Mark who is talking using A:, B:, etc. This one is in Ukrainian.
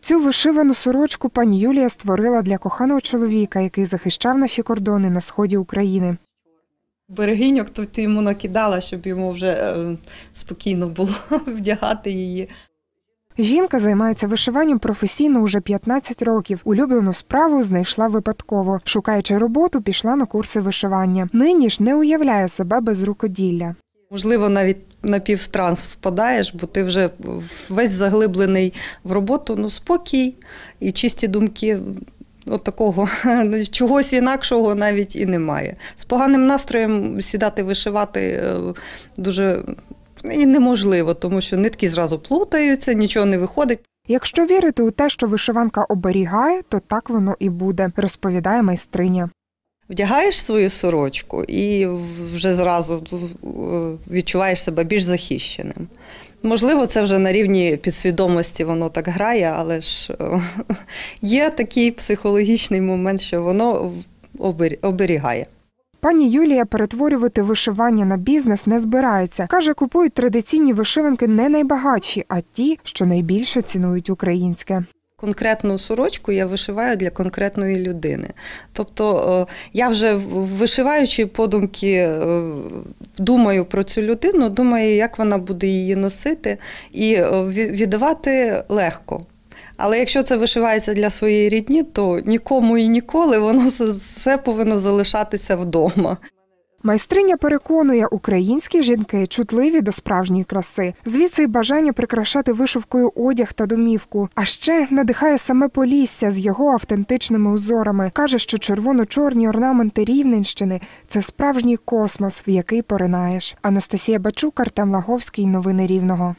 A: Цю вишивану сорочку пані Юлія створила для коханого чоловіка, який захищав наші кордони на сході України.
B: Берегиньок тут йому накидала, щоб йому вже е, спокійно було вдягати її.
A: Жінка займається вишиванням професійно уже 15 років. Улюблену справу знайшла випадково. Шукаючи роботу, пішла на курси вишивання. Нині ж не уявляє себе без рукоділля.
B: Можливо, навіть на півстранс впадаєш, бо ти вже весь заглиблений в роботу, ну спокій і чисті думки. От такого чогось інакшого навіть і немає. З поганим настроєм сідати вишивати е, дуже і неможливо, тому що нитки зразу плутаються, нічого не виходить.
A: Якщо вірити у те, що вишиванка оберігає, то так воно і буде, розповідає майстриня.
B: Вдягаєш свою сорочку і вже зразу е, відчуваєш себе більш захищеним. Можливо, це вже на рівні підсвідомості воно так грає, але ж е, є такий психологічний момент, що воно оберігає.
A: Пані Юлія перетворювати вишивання на бізнес не збирається. Каже, купують традиційні вишиванки не найбагатші, а ті, що найбільше цінують українське.
B: Конкретну сорочку я вишиваю для конкретної людини. Тобто я вже вишиваючи подумки, думаю про цю людину, думаю, як вона буде її носити, і віддавати легко. Але якщо це вишивається для своєї рідні, то нікому і ніколи воно все повинно залишатися вдома.
A: Майстриня переконує, українські жінки чутливі до справжньої краси. Звідси й бажання прикрашати вишивкою одяг та домівку. А ще надихає саме Полісся з його автентичними узорами. Каже, що червоно-чорні орнаменти Рівненщини це справжній космос, в який поринаєш. Анастасія Бачук, Артем Лаговський. Новини Рівного.